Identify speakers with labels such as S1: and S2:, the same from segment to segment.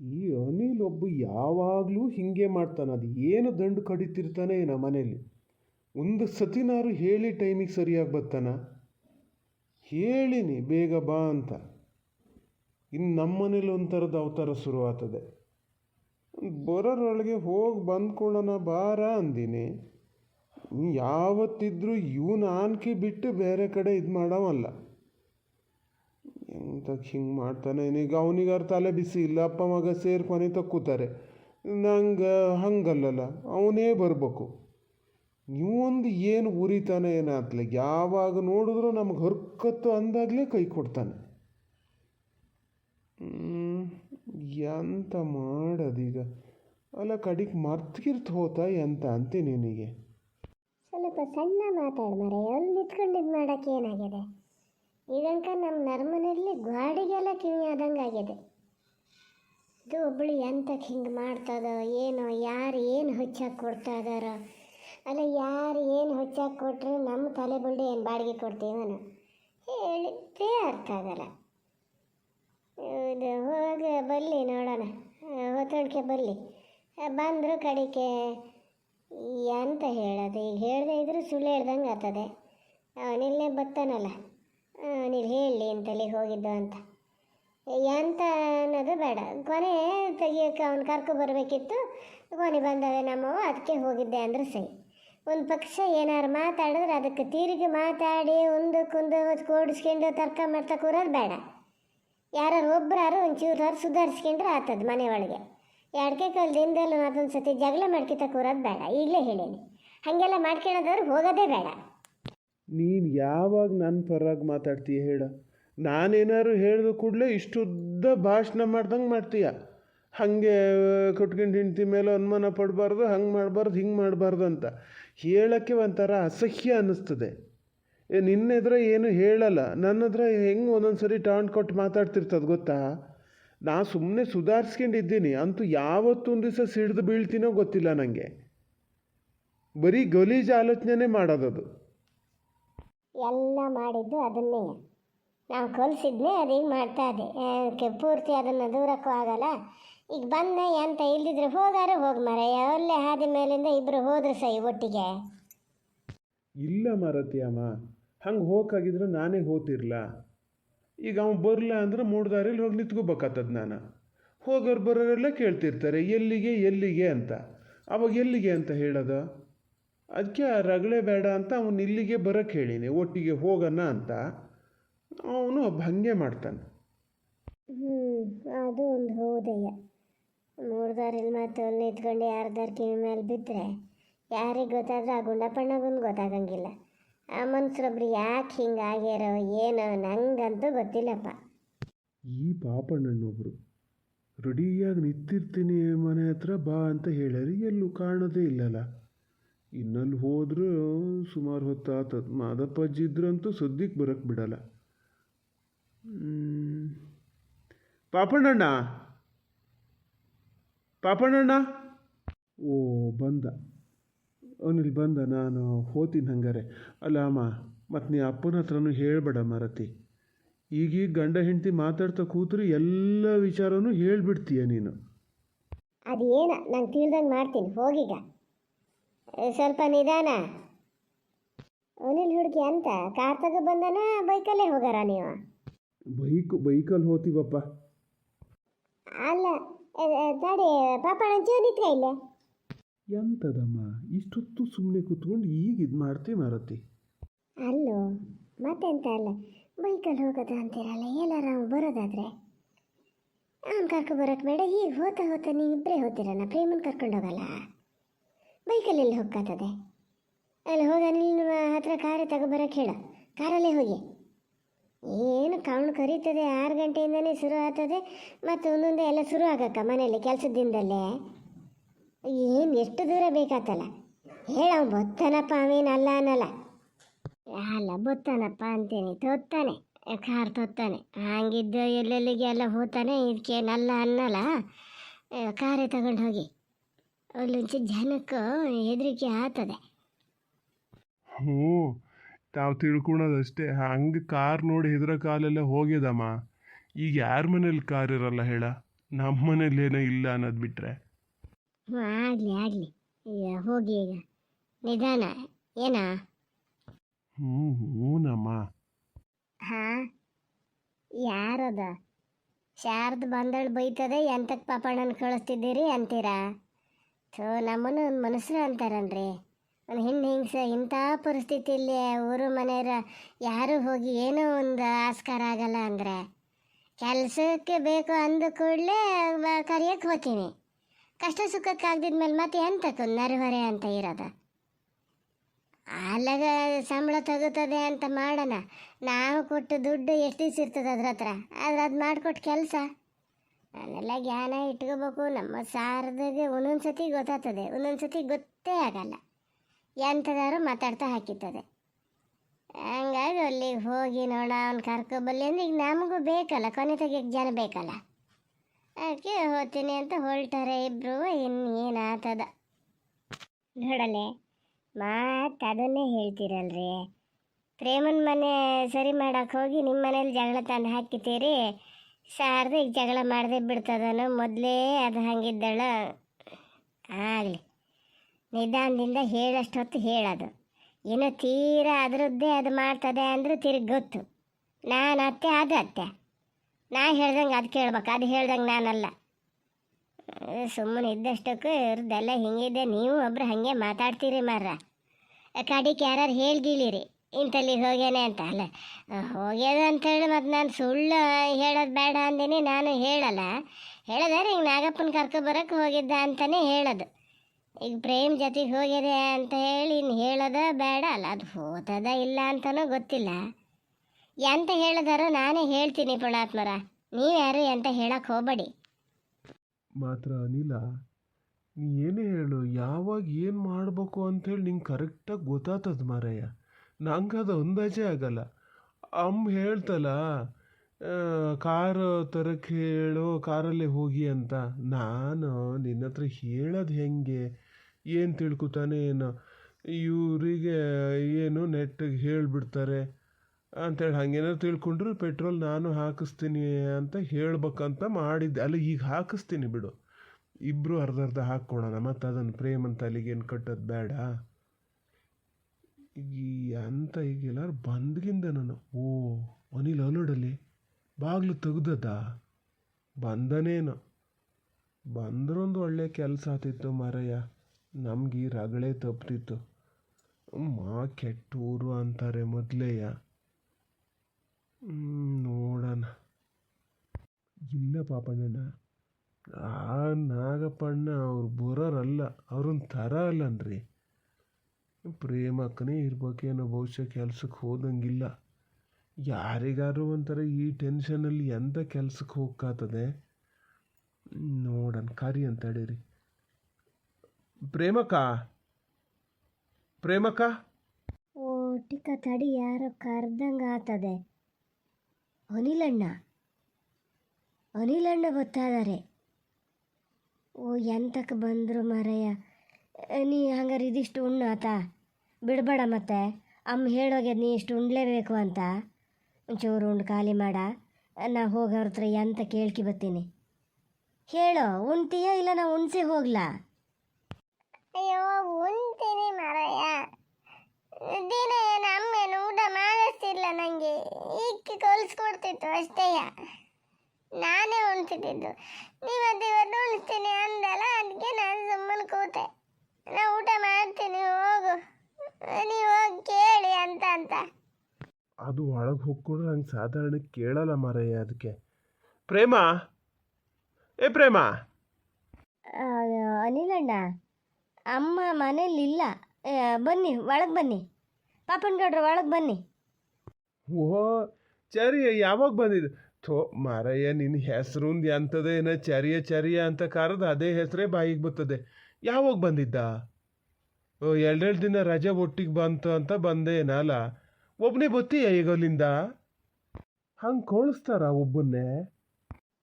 S1: ಈ ಅನಿಲ್ ಒಬ್ಬ ಯಾವಾಗಲೂ ಹಿಂಗೆ ಮಾಡ್ತಾನೆ. ಅದು ಏನು ದಂಡು ಕಡಿತಿರ್ತಾನೆ ನಮ್ಮ ಮನೇಲಿ ಒಂದು ಸತಿನಾರು ಹೇಳಿ ಟೈಮಿಗೆ ಸರಿಯಾಗಿ ಬರ್ತಾನ? ಹೇಳಿನಿ, ಬೇಗ ಬಾ ಅಂತ. ಇನ್ನು ನಮ್ಮ ಮನೇಲಿ ಒಂಥರದ ಅವತಾರ ಶುರುವಾಗ್ತದೆ. ಬರೋರೊಳಗೆ ಹೋಗಿ ಬಂದ್ಕೊಳ್ಳೋಣ, ಬಾರ ಅಂದಿನಿ. ಯಾವತ್ತಿದ್ರೂ ಇವನು ಆನ್ಕೆ ಬಿಟ್ಟು ಬೇರೆ ಕಡೆ ಇದು ಮಾಡವಲ್ಲ ಎಂತಕ್ಕೆ ಹಿಂಗೆ ಮಾಡ್ತಾನೆ. ಈಗ ಅರ್ಥ ತಲೆ ಬಿಸಿ ಇಲ್ಲ, ಅಪ್ಪ ಮಗ ಸೇರಿ ಕೊನೆ ಕೂತಾರೆ ನಂಗೆ ಹಂಗಲ್ಲಲ್ಲ, ಅವನೇ ಬರಬೇಕು. ನೀವೊಂದು ಏನು ಉರಿತಾನೆ ಏನಾತ್ಲೆ ಯಾವಾಗ ನೋಡಿದ್ರು ನಮ್ಗೆ ಹರ್ಕತ್ತು ಅಂದಾಗಲೇ ಕೈ ಕೊಡ್ತಾನೆ. ಎಂತ ಮಾಡೋದೀಗ? ಅಲ್ಲ, ಕಡಿಗೆ ಮರ್ತ್ಗಿರ್ತ ಹೋತಾ ಎಂತ ಅಂತೀನಿ ನಿನಗೆ?
S2: ಸ್ವಲ್ಪ ಸಣ್ಣ ಮಾತಾಡು ಮರೆ ನಿಂತ್ಕೊಂಡು ಮಾಡೋಕ್ಕೆ ಏನಾಗಿದೆ? ಈಗಂಕ ನಮ್ಮ ನರ್ಮನೆಯಲ್ಲಿ ಗಾಡಿಗೆಲ್ಲ ಕಿವಿ ಆದಂಗೆ ಆಗಿದೆ. ಇದು ಒಬ್ಬಳು ಎಂತಕ್ಕೆ ಹಿಂಗೆ ಮಾಡ್ತದ, ಏನೋ, ಯಾರು ಏನು ಹುಚ್ಚಾಗಿ ಕೊಡ್ತಾ ಇದಾರ ಅಲ್ಲ ಯಾರು ಏನು ಹುಚ್ಚಾಗಿ ಕೊಟ್ಟರೆ ನಮ್ಮ ತಲೆ ಬುಲ್ಡೆ ಏನು ಬಾಡಿಗೆ ಕೊಡ್ತೀವನು ಹೇಳಿದ್ದೇ ಅರ್ಥ ಆಗಲ್ಲ. ಇದು ಹೋಗಿ ಬರಲಿ ನೋಡೋಣ. ಹೊತ್ತೊಳ್ಕೆ ಬರಲಿ. ಬಂದರು ಕಡಿಕೆ. ಎಂತ ಹೇಳೋದು? ಈಗ ಹೇಳದೆ ಇದ್ರೂ ಸುಳ್ಳು ಹೇಳ್ದಂಗೆ ಆಗ್ತದೆ. ಅವನಿಲ್ಲೇ ಬರ್ತಾನಲ್ಲ. ಅವನಿಲ್ಲಿ ಹೇಳಿ ಅಂತಲ್ಲಿ ಹೋಗಿದ್ದು ಅಂತ. ಎಂತ ಅನ್ನೋದು ಬೇಡ. ಕೊನೆ ತೆಗಿಯೋಕೆ ಅವ್ನು ಕರ್ಕೊಬರ್ಬೇಕಿತ್ತು ಕೊನೆ ಬಂದವೆ ನಮ್ಮವ ಅದಕ್ಕೆ ಹೋಗಿದ್ದೆ ಅಂದ್ರೆ ಸರಿ. ಒಂದು ಪಕ್ಷ ಏನಾರು ಮಾತಾಡಿದ್ರೆ ಅದಕ್ಕೆ ತಿರುಗಿ ಮಾತಾಡಿ ಒಂದು ಕುಂದು ಕೂಡಿಸ್ಕೊಂಡು ತರ್ಕ ಮಾಡ್ತಾ ಕೂರೋದು ಬೇಡ. ಯಾರು ಒಬ್ಬರಾರು ಒಂಚೂರಾರು ಸುಧಾರಿಸ್ಕೊಂಡ್ರೆ ಆತದ ಮನೆ ಒಳಗೆ. ಎರಡಕ್ಕೆ ಕಾಲ ದಿನದಲ್ಲೂ ಅದೊಂದು ಸತಿ ಜಗಳ ಮಾಡ್ಕೊತ ಕೂರೋದು ಬೇಡ. ಈಗಲೇ ಹೇಳೀನಿ. ಹಾಗೆಲ್ಲ ಮಾಡ್ಕೊಳೋದವ್ರು ಹೋಗೋದೇ ಬೇಡ.
S1: ನೀನು ಯಾವಾಗ ನನ್ನ ಪರವಾಗಿ ಮಾತಾಡ್ತೀಯ ಹೇಳ? ನಾನೇನಾದ್ರು ಹೇಳಿದ ಕೂಡಲೇ ಇಷ್ಟುದ್ದ ಭಾಷಣ ಮಾಡ್ದಂಗೆ ಮಾಡ್ತೀಯ. ಹಾಗೆ ಕೊಟ್ಕೊಂಡು ಹೆಂಡ್ತಿ ಮೇಲೆ ಅನುಮಾನ ಪಡಬಾರ್ದು, ಹಂಗೆ ಮಾಡಬಾರ್ದು, ಹಿಂಗೆ ಮಾಡಬಾರ್ದು ಅಂತ. ಹೇಳೋಕ್ಕೆ ಒಂಥರ ಅಸಹ್ಯ ಅನ್ನಿಸ್ತದೆ. ನಿನ್ನೆದ್ರೆ ಏನು ಹೇಳಲ್ಲ. ನನ್ನ ಹತ್ರ ಹೆಂಗೆ ಒಂದೊಂದು ಸರಿ ಟಾಂಟ್ ಕೊಟ್ಟು ಮಾತಾಡ್ತಿರ್ತದೆ ಗೊತ್ತಾ? ನಾ ಸುಮ್ಮನೆ ಸುಧಾರಿಸ್ಕೊಂಡಿದ್ದೀನಿ. ಅಂತೂ ಯಾವತ್ತೊಂದು ದಿವಸ ಸಿಡ್ದು ಬೀಳ್ತೀನೋ ಗೊತ್ತಿಲ್ಲ ನನಗೆ ಬರೀ ಗಲೀಜು ಆಲೋಚನೆ ಮಾಡೋದದು.
S2: ಎಲ್ಲ ಮಾಡಿದ್ದು ಅದನ್ನೇ. ನಾವು ಕಲಿಸಿದ್ನೇ ಅದೇನು ಮಾಡ್ತಾ ಇದೆ. ಅದಕ್ಕೆ ಪೂರ್ತಿ ಅದನ್ನು ದೂರಕ್ಕೂ ಆಗಲ್ಲ. ಈಗ ಬಂದ ಎಂತ ಇಲ್ದಿದ್ರೆ ಹೋಗಾರೆ ಹೋಗಿ ಮರ ಅಲ್ಲೇ ಹಾದಿ ಮೇಲಿಂದ ಇಬ್ಬರು ಹೋದ್ರೆ ಸೈ ಒಟ್ಟಿಗೆ.
S1: ಇಲ್ಲ ಮಾರತಿಯಮ್ಮ ಹಂಗೆ ಹೋಗಾಗಿದ್ರೆ ನಾನೇ ಹೋತಿರ್ಲ? ಈಗ ಅವ್ನು ಬರಲ್ಲ ಅಂದ್ರೆ ಮೂಡ್ದಾರಿಲಿ ಹೋಗಿ ನಿಂತ್ಕೋಬೇಕಾತದ ನಾನು. ಹೋಗೋರು ಬರೋರೆಲ್ಲ ಕೇಳ್ತಿರ್ತಾರೆ, ಎಲ್ಲಿಗೆ ಎಲ್ಲಿಗೆ ಅಂತ. ಅವಾಗ ಎಲ್ಲಿಗೆ ಅಂತ ಹೇಳೋದು? ಅದಕ್ಕೆ ಆ ರಗಳೆ ಬೇಡ ಅಂತ ಅವನು ಇಲ್ಲಿಗೆ ಬರೋಕ್ಕೆ ಹೇಳಿನಿ ಒಟ್ಟಿಗೆ ಹೋಗೋಣ ಅಂತ. ಅವನು ಹಾಗೆ ಮಾಡ್ತಾನೆ.
S2: ಹ್ಞೂ ಅದು ಒಂದು ಹೌದಯ್ಯ. ಮೂರ್ದಾರಿಲ್ ಮಾತು ನಿಂತ್ಕೊಂಡು ಯಾರ್ದಾರ ಕಿವಿ ಮೇಲೆ ಬಿದ್ದರೆ ಯಾರಿಗೆ ಗೊತ್ತಾದ್ರೆ ಆ ಗುಂಡಪ್ಪಣ್ಣಗೊಂದು ಗೊತ್ತಾಗಂಗಿಲ್ಲ. ಆ ಮನ್ಸರೊಬ್ರು ಯಾಕೆ ಹಿಂಗೆ ಆಗ್ಯಾರೋ ಏನೋ ನಂಗಂತೂ ಗೊತ್ತಿಲ್ಲಪ್ಪ.
S1: ಈ ಪಾಪಣ್ಣನೊಬ್ರು ರೆಡಿಯಾಗಿ ನಿಂತಿರ್ತೀನಿ ಮನೆ ಹತ್ರ ಬಾ ಅಂತ ಹೇಳಿದ್ರೆ ಎಲ್ಲೂ ಕಾಣೋದೇ ಇಲ್ಲಲ್ಲ. ಇನ್ನಲ್ಲಿ ಹೋದರೂ ಸುಮಾರು ಹೊತ್ತು ಆತದ ಮಾದಪ್ಪಾಜಿ ಇದ್ರಂತೂ ಸುದ್ದಿಗೆ ಬರೋಕ್ಕೆ ಬಿಡಲ್ಲ. ಪಾಪಣ್ಣಣ್ಣ? ಪಾಪಣ್ಣಣ್ಣ? ಓ, ಬಂದ. ಅವನಿಲ್ಲಿ ಬಂದ ನಾನು ಹೋತೀನಿ ಹಂಗಾರೆ. ಅಲ್ಲ ಅಮ್ಮ ಮತ್ತು ನೀ ಅಪ್ಪನ ಹತ್ರನೂ ಹೇಳಬೇಡ ಮರತಿ. ಈಗೀಗ ಗಂಡ ಹೆಂಡತಿ ಮಾತಾಡ್ತಾ ಕೂತರೆ ಎಲ್ಲ ವಿಚಾರನೂ ಹೇಳಿಬಿಡ್ತೀಯ ನೀನು.
S2: ಅದು ನಾನು ತಿಳ್ದಂಗೆ ಮಾಡ್ತೀನಿ. ಹೋಗೀಗ. ಸ್ವಲ್ಪ ನಿಧಾನ. ಅವನಿಲ್ ಹುಡುಗಿ ಅಂತ? ಕಾರ್ ತಗ ಬಂದನ ಬೈಕಲ್ಲೇ ಹೋಗಾರ ನೀವು?
S1: ಬೈಕ್ ಬೈಕಲ್ಲಿ ಹೋತೀವಪ್ಪ
S2: ಅಲ್ಲ ಏ, ಏ, ತಡಿ ಪಾಪಣ ಒಂಚೂರು ನಿತ್ಕ ಇಲ್ಲ.
S1: ಎಂತದಮ್ಮ? ಇಷ್ಟೊತ್ತು ಸುಮ್ಮನೆ ಕೂತ್ಕೊಂಡು ಈಗ ಇದು ಮಾಡ್ತಿ ಮಾರತಿ?
S2: ಅಲ್ಲೋ ಮತ್ತೆಂತ ಅಲ್ಲ? ಬೈಕಲ್ಲಿ ಹೋಗೋದು ಅಂತೀರಲ್ಲ ಎಲ್ಲಾರ ಅವ್ನು ಬರೋದಾದ್ರೆ? ಅವ್ನು ಕರ್ಕೊ ಬರೋಕೆ ಬೇಡ ಈಗ ಹೋತ ಹೋತ ನೀವು ಇಬ್ಬರೇ ಹೋಗ್ತೀರಲ್ಲ ಪ್ರೇಮನ್ ಕರ್ಕೊಂಡು ಹೋಗಲ್ಲ ಬೈಕಲ್ಲಿ ಎಲ್ಲಿ ಹೋಗ್ಕಾತದೆ? ಅಲ್ಲಿ ಹೋಗ ನಿಮ್ಮ ಹತ್ರ ಕಾರೇ ತಗೊಬರಕ್ಕೆ ಹೇಳು. ಕಾರಲ್ಲೇ ಹೋಗಿ. ಏನು ಕಣ್ಣು ಕರೀತದೆ ಆರು ಗಂಟೆಯಿಂದನೇ ಶುರು ಆಗ್ತದೆ ಮತ್ತು ಒಂದೊಂದೇ ಎಲ್ಲ ಶುರು ಆಗಕ್ಕ ಮನೆಯಲ್ಲಿ ಕೆಲಸದ ದಿನದಲ್ಲೇ ಏನು ಎಷ್ಟು ದೂರ ಬೇಕಾತಲ್ಲ? ಹೇಳ ಬೊತ್ತನಪ್ಪ ಅವೇನು ಅಲ್ಲ ಅನ್ನಲ್ಲ. ಅಲ್ಲ ಬೊತ್ತನಪ್ಪ ಅಂತೀನಿ ತೊತ್ತಾನೆ. ಕಾರ್ ತೊತ್ತಾನೆ. ಹಂಗಿದ್ದ ಎಲ್ಲೆಲ್ಲಿಗೆ ಎಲ್ಲ ಹೋಗ್ತಾನೆ ಇದಕ್ಕೇನಲ್ಲ ಅನ್ನಲ್ಲ. ಆ, ಕಾರೇ ತಗೊಂಡು ಹೋಗಿ. ಅಲ್ಲೊಂಚು ಜನಕ್ಕೆ ಹೆದರಿಕೆ ಆತದೆ
S1: ಹ್ಞೂ ತಾವು ತಿಳ್ಕೊಳೋದಷ್ಟೇ. ಹಂಗೆ ಕಾರ್ ನೋಡಿ ಹೆದರ ಕಾಲೆಲ್ಲ ಹೋಗ್ಯದಮ್ಮ. ಈಗ ಯಾರ ಮನೇಲಿ ಕಾರ್ ಇರಲ್ಲ ಹೇಳ? ನಮ್ಮ ಮನೇಲೇನೋ ಇಲ್ಲ ಅನ್ನೋದು ಬಿಟ್ಟರೆ
S2: ಹ್ಞೂ ಆಗಲಿ ಆಗಲಿ. ಹೋಗಿ ಈಗ. ನಿಧಾನ. ಏನಾ?
S1: ಹ್ಞೂ ಹ್ಞೂನಮ್ಮ
S2: ಹಾಂ? ಯಾರದ? ಶಾರದ ಬಂದಳು ಬೈತದೆ ಎಂತಕ್ಕೆ ಪಾಪಣ್ಣನ ಕಳಿಸ್ತಿದ್ದೀರಿ ಅಂತೀರಾ? ಥೋ ನಮ್ಮನ್ನು ಒಂದು ಮನುಷ್ಯರು ಅಂತಾರನ್ರಿ. ಒಂದು ಹೆಣ್ಣು ಹಿಂಗ್ಸ, ಇಂಥ ಪರಿಸ್ಥಿತಿಯಲ್ಲಿ ಊರು ಮನೆಯವ್ರ ಯಾರು ಹೋಗಿ ಏನೋ ಒಂದು ಆಸ್ಕಾರ ಆಗಲ್ಲ ಅಂದರೆ? ಕೆಲಸಕ್ಕೆ ಬೇಕು ಅಂದ ಕೂಡಲೇ ಕರಿಯಕ್ಕೆ ಹೋಗ್ತೀನಿ ಕಷ್ಟ ಸುಖಕ್ಕೆ ಆಗ್ದಿದ್ಮೇಲೆ ಮತ್ತೆ ಎಂತಕ್ಕೆ ನರವರೆ ಅಂತ ಇರೋದು? ಅಲ್ಲಾಗ ಸಂಬಳ ತಗೋತದೆ ಅಂತ ಮಾಡೋಣ. ನಾವು ಕೊಟ್ಟು ದುಡ್ಡು ಎಷ್ಟು ದಿವಸ ಇರ್ತದೆ ಅದ್ರ ಹತ್ರ ಆದ್ರೆ ಅದು ಮಾಡಿಕೊಟ್ಟು ಕೆಲಸ. ನಾನೆಲ್ಲ ಜ್ಞಾನ ಇಟ್ಕೋಬೇಕು. ನಮ್ಮ ಸಾರದಾಗೆ ಒಂದೊಂದು ಸತಿ ಗೊತ್ತಾಗ್ತದೆ. ಒಂದೊಂದು ಸತಿ ಗೊತ್ತೇ ಆಗಲ್ಲ. ಎಂಥದಾರು ಮಾತಾಡ್ತಾ ಹಾಕಿತ್ತದೆ ಹಂಗಾಗಿ ಅಲ್ಲಿಗೆ ಹೋಗಿ ನೋಡ, ಅವ್ನು ಕರ್ಕೊಬಲ್ಲಿ ಅಂದ್ರೆ ಈಗ ನಮಗೂ ಬೇಕಲ್ಲ. ಕೊನೆ ತೆಗಿಯಕ್ಕೆ ಜನ ಬೇಕಲ್ಲ. ಅದಕ್ಕೆ ಹೋಗ್ತೀನಿ ಅಂತ ಹೊರಟಾರೆ ಇಬ್ಬರು ಇನ್ನು ಏನಾಗ್ತದ ನೋಡಲೆ, ಮಾತು ಅದನ್ನೇ ಹೇಳ್ತೀರಲ್ರಿ. ಪ್ರೇಮನ ಮನೆ ಸರಿ ಮಾಡೋಕ್ಕೆ ಹೋಗಿ ನಿಮ್ಮ ಮನೇಲಿ ಜಗಳ ತಂದು ಹಾಕಿತೀರಿ. ಈಗ ಜಗಳ ಮಾಡದೆ ಬಿಡ್ತದನು, ಮೊದಲೇ ಅದು ಹಂಗಿದ್ದಳ. ಆಗಲಿ. ನಿಧಾನದಿಂದ ಹೇಳಷ್ಟೊತ್ತು ಹೇಳೋದು. ಏನೋ ತೀರಾ ಅದರದ್ದೇ ಅದು ಮಾಡ್ತದೆ ಅಂದರೆ ತಿರುಗಿ ಗೊತ್ತು. ನಾನು ಅತ್ತೆ ಅದು ಅತ್ತೆ. ನಾ ಹೇಳ್ದಂಗೆ ಅದು ಕೇಳ್ಬೇಕು, ಅದು ಹೇಳ್ದಂಗೆ ನಾನಲ್ಲ. ಸುಮ್ಮನೆ ಇದ್ದಷ್ಟಕ್ಕೂ ಇವ್ರದ್ದೆಲ್ಲ ಹಿಂಗಿದೆ, ನೀವು ಒಬ್ರು ಹಾಗೆ ಮಾತಾಡ್ತೀರಿ ಮಾರ್ರ. ಕಡಿಗೆ ಯಾರು ಹೇಳ್ಗಿಳಿರಿ. ಇಂತಲ್ಲಿಗೆ ಹೋಗ್ಯಾನೆ ಅಂತ ಅಲ್ಲ. ಹೋಗ್ಯದ ಅಂತೇಳಿ ಮತ್ತು ನಾನು ಸುಳ್ಳು ಹೇಳೋದು ಬೇಡ ಅಂದಿನಿ, ನಾನು ಹೇಳಲ್ಲ. ಹೇಳಿದ್ರೆ, ಈಗ ನಾಗಪ್ಪನ ಕರ್ಕೊಬರಕ್ಕೆ ಹೋಗಿದ್ದ ಅಂತಲೇ ಹೇಳೋದು. ಈಗ ಪ್ರೇಮ್ ಜೊತೆಗೆ ಹೋಗಿದೆ ಅಂತ ಹೇಳಿ ಇನ್ನು ಹೇಳೋದ ಬೇಡ ಅಲ್ಲ, ಅದು ಹೋತದ ಇಲ್ಲ ಅಂತಲೂ ಗೊತ್ತಿಲ್ಲ. ಎಂತ ಹೇಳಿದಾರೋ ನಾನೇ ಹೇಳ್ತೀನಿ ಪುಣಾತ್ಮರ. ನೀವ್ಯಾರು ಎಂತ ಹೇಳಕ್ಕೆ ಹೋಗಬೇಡಿ.
S1: ಮಾತ್ರ ಅನಿಲ, ನೀ ಏನೇ ಹೇಳು, ಯಾವಾಗ ಏನು ಮಾಡಬೇಕು ಅಂತೇಳಿ ನಿಂಗೆ ಕರೆಕ್ಟಾಗಿ ಗೊತ್ತಾಗ್ತದ ಮಾರಯ್ಯ ನಂಗೆ ಅದು ಅಂದಾಜೇ ಆಗಲ್ಲ. ಅಮ್ಮ ಹೇಳ್ತಲ್ಲ ಕಾರ್ ತರಕ್ಕೆ ಹೇಳು, ಕಾರಲ್ಲೇ ಹೋಗಿ ಅಂತ. ನಾನು ನಿನ್ನ ಹತ್ರ ಹೇಳೋದು ಹೆಂಗೆ? ಏನು ತಿಳ್ಕೊತಾನೆ ಏನು? ಇವರಿಗೆ ಏನು ನೆಟ್ಟಿಗೆ ಹೇಳಿಬಿಡ್ತಾರೆ ಅಂತೇಳಿ ಹಂಗೇನಾದ್ರು ತಿಳ್ಕೊಂಡ್ರು ಪೆಟ್ರೋಲ್ ನಾನು ಹಾಕಿಸ್ತೀನಿ ಅಂತ ಹೇಳ್ಬೇಕಂತ ಮಾಡಿದ್ದೆ. ಅಲ್ಲ ಈಗ ಹಾಕಿಸ್ತೀನಿ ಬಿಡು. ಇಬ್ಬರು ಅರ್ಧ ಅರ್ಧ ಹಾಕ್ಕೊಳೋಣ ಮತ್ತು ಅದನ್ನು ಪ್ರೇಮ್ ಅಂತ ಅಲ್ಲಿಗೇನು ಕಟ್ಟೋದು ಬೇಡ. ಈ ಅಂತ ಈಗ ಎಲ್ಲರೂ ಬಂದ್ಗಿಂದ ನಾನು, ಓ, ಅನಿಲ್ ಅಲ್ಲೋಡಲ್ಲಿ ಬಾಗಿಲು ತೆಗ್ದದ? ಬಂದನೇನು? ಬಂದ್ರೊಂದು ಒಳ್ಳೆ ಕೆಲಸ ಆತಿತ್ತು ಮಾರಯ್ಯ. ನಮ್ಗೆ ಈ ರಗಳೆ ತಪ್ಪಿತ್ತು ಮಾ, ಕೆಟ್ಟ ಊರು ಅಂತಾರೆ ಮೊದಲೇಯ ನೋಡೋಣ. ಇಲ್ಲ ಪಾಪಣ್ಣಣ್ಣ. ಆ ನಾಗಪ್ಪಣ್ಣ ಅವ್ರು ಬರೋರಲ್ಲ ಅವ್ರನ್ನ ಥರ ಅಲ್ಲನ್ರಿ. ಪ್ರೇಮಕ್ಕನೇ ಇರ್ಬೇಕೇನೋ ಬಹುಶಃ ಕೆಲ್ಸಕ್ಕೆ ಹೋದಂಗಿಲ್ಲ. ಯಾರಿಗಾದ್ರೂ ಒಂಥರ ಈ ಟೆನ್ಷನಲ್ಲಿ ಎಂಥ ಕೆಲ್ಸಕ್ಕೆ ಹೋಗ್ಕಾತದೆ? ನೋಡನ್, ಕರಿ ಅಂತ ಹೇಳಿರಿ. ಪ್ರೇಮಕ್ಕ? ಪ್ರೇಮಕ್ಕ?
S2: ಓ, ಟಿಕ್ಕ ತಡಿ, ಯಾರೋ ಕರ್ದಂಗೆ ಆತದೆ. ಅನಿಲಣ್ಣ? ಅನಿಲಣ್ಣ ಗೊತ್ತಾದರೆ? ಓ, ಎಂತಕ್ಕೆ ಬಂದರು ಮರಯ್ಯ ನೀ ಹಂಗಾರೆ ಇದಿಷ್ಟು ಉಣ್ಣು ಆತ? ಬಿಡಬೇಡ ಮತ್ತೆ. ಅಮ್ಮ ಹೇಳೋಗ್ಯದ ನೀ ಇಷ್ಟು ಉಣ್ಲೇಬೇಕು ಅಂತ. ಒಂಚೂರು ಉಂಡು ಖಾಲಿ ಮಾಡ. ನಾ ಹೋಗೋರ ಹತ್ರ ಎಂತ ಕೇಳ್ಕಿ ಬರ್ತೀನಿ. ಹೇಳೋ ಉಣ್ತೀಯ ಇಲ್ಲ ನಾ ಉಣ್ಸಿ ಹೋಗ್ಲಾ? ಅಯ್ಯೋ, ಉಣ್ತೀನಿ ಮಾರಯ್ಯ ದಿನ ಏನು ಅಮ್ಮೇನು ಊಟ ಮಾಡಿಸ್ತಿಲ್ಲ ನನಗೆ ಈಗ ಕಲಿಸ್ಕೊಡ್ತಿತ್ತು ಅಷ್ಟೇಯ ನಾನೇ ಉಣ್ತಿದ್ದು ನೀವತ್ತು ಇವತ್ತು ಉಣಿಸ್ತೀನಿ ಅಂದಲ್ಲ ಅದಕ್ಕೆ ನಾನು ಸುಮ್ಮನೆ ಕೂತೆ. ನಾ ಊಟ ಮಾಡ್ತೀನಿ, ಹೋಗು. ನೀವು ಹೋಗಿ ಕೇಳಿ ಅಂತ ಅಂತ.
S1: ಅದು ಒಳಗೆ ಹೋಗ್ಕೊಂಡ್ರೆ ನಂಗೆ ಸಾಧಾರಣ ಕೇಳಲ್ಲ ಮಾರಯ್ಯ ಅದಕ್ಕೆ ಪ್ರೇಮ? ಏ ಪ್ರೇಮ?
S2: ಅನಿಲಣ್ಣ ಅಮ್ಮ ಮನೇಲಿಲ್ಲ. ಬನ್ನಿ ಒಳಗೆ ಬನ್ನಿ. ಪಾಪನ್ ಗೌಡ್ರ ಒಳಗೆ ಬನ್ನಿ.
S1: ಓ ಚರಿಯ ಯಾವಾಗ ಬಂದಿದ್ದು ಥೋ ಮಾರಯ್ಯ ನಿನ್ನ ಹೆಸ್ರುಂದು ಎಂಥದ್ದು ಏನೋ ಚರಿಯ ಚರಿಯ ಅಂತ ಕರೆದು ಅದೇ ಹೆಸರೇ ಬಾಯಿಗೆ ಬರ್ತದೆ. ಯಾವಾಗ ಬಂದಿದ್ದ? ಎರಡೆರಡು ದಿನ ರಜೆ ಒಟ್ಟಿಗೆ ಬಂತು ಅಂತ ಬಂದೇನಲ್ಲ? ಒಬ್ಬನೇ ಬತ್ತೀಯ ಈಗ ಅಲ್ಲಿಂದ? ಹಂಗೆ ಕಳಿಸ್ತಾರ ಒಬ್ಬನ್ನೇ?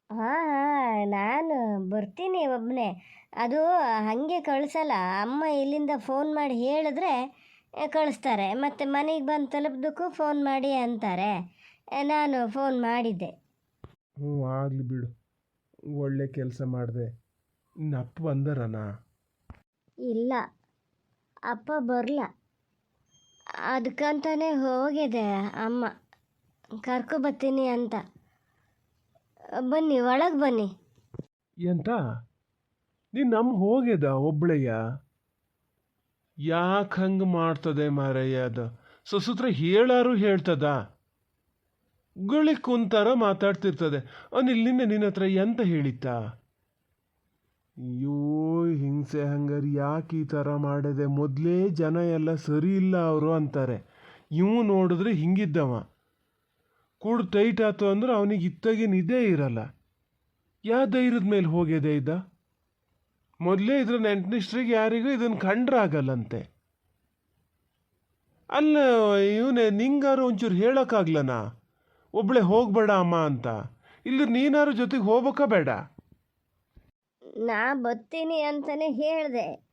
S2: ಹಾಂ ಹಾಂ ನಾನು ಬರ್ತೀನಿ ಒಬ್ಬನೇ ಅದು ಹಾಗೆ ಕಳಿಸಲ್ಲ. ಅಮ್ಮ ಇಲ್ಲಿಂದ ಫೋನ್ ಮಾಡಿ ಹೇಳಿದ್ರೆ ಕಳಿಸ್ತಾರೆ. ಮತ್ತು ಮನೆಗೆ ಬಂದು ತಲುಪ್ದಕ್ಕೂ ಫೋನ್ ಮಾಡಿ ಅಂತಾರೆ. ನಾನು ಫೋನ್ ಮಾಡಿದ್ದೆ.
S1: ಹ್ಞೂ ಆಗಲಿ ಬಿಡು. ಒಳ್ಳೆ ಕೆಲಸ ಮಾಡಿದೆ. ನಪ್ಪ ಬಂದರನಾ?
S3: ಇಲ್ಲ. ಅಪ್ಪ ಬರಲ್ಲ ಅದಕ್ಕಂತಾನೆ ಹೋಗಿದೆ ಅಮ್ಮ. ಕರ್ಕೊಬತ್ತೀನಿ ಅಂತ. ಬನ್ನಿ, ಒಳಗೆ ಬನ್ನಿ.
S1: ಎಂತ? ನೀನು ನಮ್ಮ ಹೋಗ್ಯದ ಒಬ್ಳಯ್ಯ ಯಾಕೆ ಹಂಗೆ ಮಾಡ್ತದೆ ಮಾರಯ್ಯ ಅದು? ಸಸುತ್ರ ಹೇಳಾರು ಹೇಳ್ತದ? ಗುಳಿ ಕುಂತಾರ ಮಾತಾಡ್ತಿರ್ತದೆ. ಅವನಿಲ್ಲಿಂದ ನಿನ್ನೆ ನಿನ್ನ ಹತ್ರ ಎಂತ ಹೇಳಿತ್ತ? ಅಯ್ಯೋ ಹಿಂಸೆ ಹಂಗಾರೆ ಯಾಕೆ ಈ ಥರ ಮಾಡಿದೆ? ಮೊದಲೇ ಜನ ಎಲ್ಲ ಸರಿ ಇಲ್ಲ ಅವರು ಅಂತಾರೆ. ಇವು ನೋಡಿದ್ರೆ ಹಿಂಗಿದ್ದವ. ಕೂಡ ಟೈಟ್ ಆಯ್ತು ಅಂದ್ರೆ ಅವನಿಗೆ ಇತ್ತಾಗೆ ನಿದ್ದೆ ಇರಲ್ಲ. ಯಾವ ಧೈರ್ಯದ ಮೇಲೆ ಹೋಗಿದೆ ಇದ್ದ ಮೊದಲೇ ಇದ್ರ ನೆಂಟನಿಷ್ಟ್ರಿಗೆ ಯಾರಿಗೂ ಇದನ್ನು ಕಂಡ್ರಾಗಲ್ಲಂತೆ. ಅಲ್ಲ, ಇವನೇ ನಿಂಗಾರು ಒಂಚೂರು ಹೇಳೋಕ್ಕಾಗ್ಲನಾ? ಒಬ್ಬಳೆ ಹೋಗಬೇಡ ಅಮ್ಮ ಅಂತ. ಇಲ್ಲ ನೀನಾರು ಜೊತೆಗೆ ಹೋಗ್ಬೇಕಾ ಬೇಡ?
S3: ನಾ ಬರ್ತೀನಿ ಅಂತಲೇ ಹೇಳಿದೆ.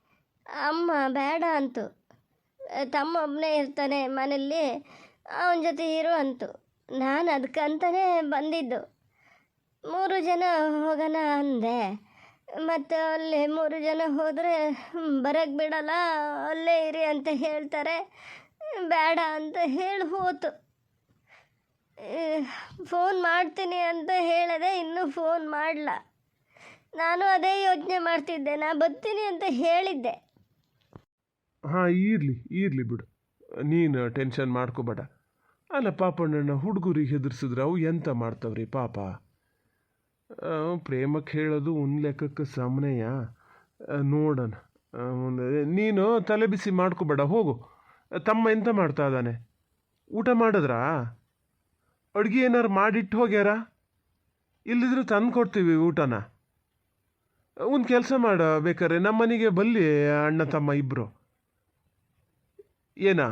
S3: ಅಮ್ಮ ಬೇಡ ಅಂತು. ತಮ್ಮ ಒಬ್ಬನೇ ಇರ್ತಾನೆ ಮನೆಯಲ್ಲಿ, ಅವನ ಜೊತೆ ಇರು ಅಂತು. ನಾನು ಅದಕ್ಕಂತಲೇ ಬಂದಿದ್ದು. ಮೂರು ಜನ ಹೋಗೋಣ ಅಂದೆ. ಮತ್ತು ಅಲ್ಲಿ ಮೂರು ಜನ ಹೋದರೆ ಬರೋಕ್ಕೆ ಬಿಡಲ್ಲ, ಅಲ್ಲೇ ಇರಿ ಅಂತ ಹೇಳ್ತಾರೆ. ಬೇಡ ಅಂತ ಹೇಳಿ ಹೋತು. ಫೋನ್ ಮಾಡ್ತೀನಿ ಅಂತ ಹೇಳದೆ ಇನ್ನೂ ಫೋನ್ ಮಾಡಲ್ಲ ನಾನು ಅದೇ ಯೋಚನೆ ಮಾಡ್ತಿದ್ದೆ, ನಾ ಬರ್ತೀನಿ ಅಂತ ಹೇಳಿದ್ದೆ.
S1: ಹಾಂ, ಇರಲಿ ಇರಲಿ ಬಿಡು. ನೀನು ಟೆನ್ಷನ್ ಮಾಡ್ಕೋಬೇಡ ಅಲ್ಲ, ಪಾಪಣ್ಣನ ಹುಡುಗರಿಗೆ ಹೆದರ್ಸಿದ್ರೆ ಅವು ಎಂತ ಮಾಡ್ತವ್ರಿ ಪಾಪ? ಪ್ರೇಮಕ್ಕೆ ಹೇಳೋದು ಒಂದು ಲೆಕ್ಕಕ್ಕೆ ಸಮನೆಯ? ನೋಡೋಣ. ನೀನು ತಲೆ ಬಿಸಿ ಮಾಡ್ಕೋಬೇಡ ಹೋಗು. ತಮ್ಮ ಎಂತ ಮಾಡ್ತಾ ಇದ್ದಾನೆ? ಊಟ ಮಾಡಿದ್ರಾ? ಅಡುಗೆ ಏನಾರು ಮಾಡಿಟ್ಟು ಹೋಗ್ಯಾರ? ಇಲ್ಲಿದ್ರೆ ತಂದು ಕೊಡ್ತೀವಿ ಊಟನ. ಒಂದು ಕೆಲಸ ಮಾಡ ಬೇಕಾರೆ ನಮ್ಮ ಮನೆಗೆ ಬಲ್ಲಿ ಅಣ್ಣ ತಮ್ಮ ಇಬ್ಬರು ಏನಾ?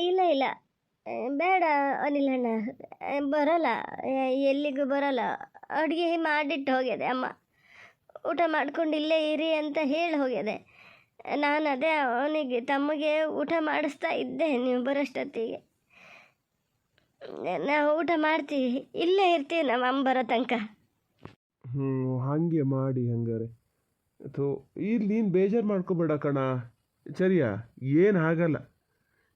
S3: ಇಲ್ಲ ಇಲ್ಲ. ಬೇಡ ಅನಿಲ್ ಅಣ್ಣ. ಬರಲ್ಲ. ಎಲ್ಲಿಗೂ ಬರಲ್ಲ. ಅಡುಗೆ ಮಾಡಿಟ್ಟು ಹೋಗಿದೆ ಅಮ್ಮ. ಊಟ ಮಾಡ್ಕೊಂಡು ಇಲ್ಲೇ ಇರಿ ಅಂತ ಹೇಳಿ ಹೋಗಿದೆ ನಾನು ಅದೇ ಅವನಿಗೆ, ತಮ್ಮಗೆ ಊಟ ಮಾಡಿಸ್ತಾ ಇದ್ದೆ ನೀವು ಬರೋಷ್ಟೊತ್ತಿಗೆ. ನಾವು ಊಟ ಮಾಡ್ತೀವಿ. ಇಲ್ಲೇ ಇರ್ತೀವಿ ನಮ್ಮ ಅಮ್ಮ ಬರೋ ತನಕ.
S1: ಹ್ಞೂ ಹಾಗೆ ಮಾಡಿ ಹಂಗಾರೆ. ತೋ ಇಲ್ಲಿ ನೀನು ಬೇಜಾರು ಮಾಡ್ಕೋಬೇಡ ಕಣ. ಸರಿಯಾ? ಏನು ಆಗಲ್ಲ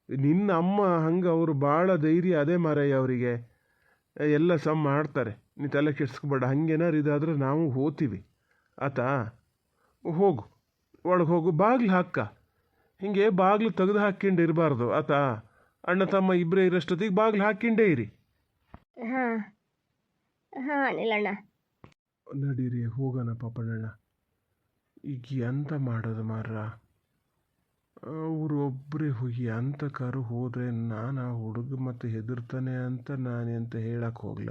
S1: ನಿನ್ನ ಅಮ್ಮ ಹಂಗೆ ಅವರು ಭಾಳ ಧೈರ್ಯ ಅದೇ ಮಾರಯ್ಯ ಅವರಿಗೆ. ಎಲ್ಲ ಸಮ್ ಮಾಡ್ತಾರೆ. ನೀ ತಲೆ ಕೆಡ್ಸ್ಕೋಬೇಡ. ಹಂಗೇನಾರು ಇದಾದರೆ ನಾವು ಹೋತೀವಿ. ಆತಾ? ಹೋಗು. ಒಳಗೆ ಹೋಗು. ಬಾಗಿಲು ಹಾಕ ಹಿಂಗೆ ಬಾಗಿಲು ತೆಗೆದು ಹಾಕ್ಕೊಂಡು ಇರಬಾರ್ದು. ಆತಾ? ಅಣ್ಣ ತಮ್ಮ ಇಬ್ಬರೇ ಇರೋಷ್ಟೊತ್ತಿಗೆ ಬಾಗಿಲು ಹಾಕ್ಕೊಂಡೇ ಇರಿ.
S3: ಹಾಂ. ಹಾಂ ಅನಿಲ್ ಅಣ್ಣ
S1: ನಡೀರಿ, ಹೋಗೋಣ ಪಾಪಣ್ಣ ಈಗ ಎಂತ ಮಾಡೋದು ಮಾರ್ರ? ಅವರು ಒಬ್ಬರೇ ಹೋಗಿ ಅಂತ ಕಾರು ಹೋದರೆ ನಾನು ಆ ಹುಡುಗ ಮತ್ತು ಹೆದರ್ತಾನೆ ಅಂತ ನಾನು ಎಂತ ಹೇಳಕ್ಕೆ ಹೋಗ್ಲ?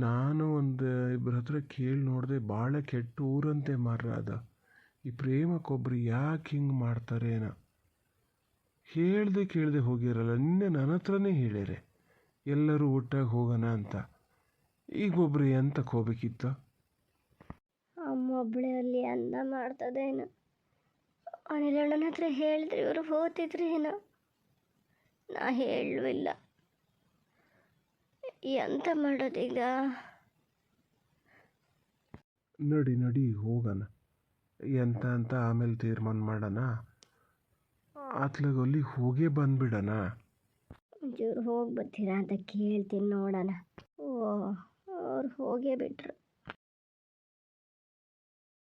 S1: ನಾನು ಒಂದು ಇಬ್ಬರ ಹತ್ರ ಕೇಳಿ ನೋಡಿದೆ ಭಾಳ ಕೆಟ್ಟ ಊರಂತೆ ಮಾರ್ರ ಅದು. ಈ ಪ್ರೇಮಕ್ಕೊಬ್ರು ಯಾಕೆ ಹಿಂಗೆ ಮಾಡ್ತಾರೇನ ಹೇಳ್ದೆ ಕೇಳದೆ ಹೋಗಿರಲ್ಲ, ನಿನ್ನೆ ನನ್ನ ಹತ್ರನೇ ಹೇಳಿರೆ, ಎಲ್ಲರೂ ಒಟ್ಟಾಗಿ ಹೋಗೋಣ ಅಂತ. ಈಗ ಒಬ್ರು ಎಂತಕ್ಕೆ ಹೋಗ್ಬೇಕಿತ್ತು
S3: ಅಮ್ಮ ಒಬ್ಳೆ ಅಲ್ಲಿ ಅಂದ ಮಾಡ್ತದೇನು ಅನಿಲ್ ಅಣ್ಣನ ಹತ್ರ ಹೇಳಿದ್ರೆ ಇವರು ಹೋಗ್ತಿದ್ರು ಏನೋ. ನಾ ಹೇಳಲಿಲ್ಲ ಎಂತ ಮಾಡೋದೀಗ?
S1: ನಡಿ ನಡಿ ಹೋಗೋಣ. ಎಂತ ಅಂತ ಆಮೇಲೆ ತೀರ್ಮಾನ ಮಾಡೋಣ. ಆತ್ಲಗಲ್ಲಿ ಅಲ್ಲಿ ಹೋಗೇ ಬಂದ್ಬಿಡಣ.
S3: ಒಂಚೂರು ಹೋಗಿ ಬರ್ತೀರಾ ಅಂತ ಕೇಳ್ತೀನಿ ನೋಡೋಣ. ಓ. ಅವ್ರು ಹೋಗೇ ಬಿಟ್ರು